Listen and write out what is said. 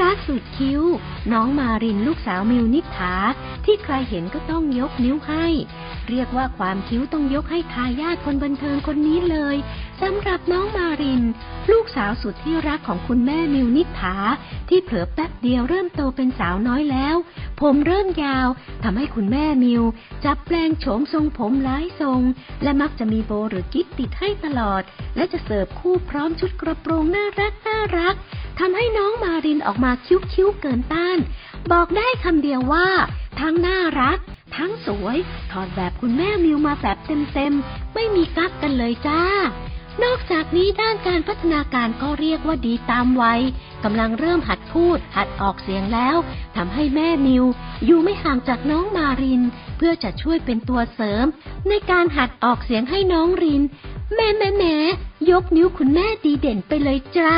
รักสุดคิ้ว น้องมารินลูกสาวมิวนิษฐา ที่ใครเห็นก็ต้องยกนิ้วให้ เรียกว่าความคิ้วต้องยกให้ทายาทคนบันเทิงคนนี้เลยสำหรับน้องมาริน ลูกสาวสุดที่รักของคุณแม่มิวนิษฐา ที่เผลอแป๊บเดียวเริ่มโตเป็นสาวน้อยแล้ว ผมเริ่มยาวทำให้คุณแม่มิว จับแปลงโฉมทรงผมหลายทรง และมักจะมีโบหรือกิ๊กติดให้ตลอด และจะเสิร์ฟคู่พร้อมชุดกระโปรงน่ารักน่ารัก ทำให้น้องมารินออกมาคิ้วๆเกินต้าน บอกได้คำเดียวว่า ทั้งน่ารัก ทั้งสวย ถอดแบบคุณแม่มิวมาแบบเต็มๆ ไม่มีกักกันเลยจ้า นอกจากนี้ด้านการพัฒนาการก็เรียกว่าดีตามวัยกำลังเริ่มหัดพูด หัดออกเสียงแล้วทำให้แม่มิว อยู่ไม่ห่างจากน้องมาริน เพื่อจะช่วยเป็นตัวเสริม ในการหัดออกเสียงให้น้องรินแม่แม่แม่ยกนิ้วคุณแม่ดีเด่นไปเลยจ้า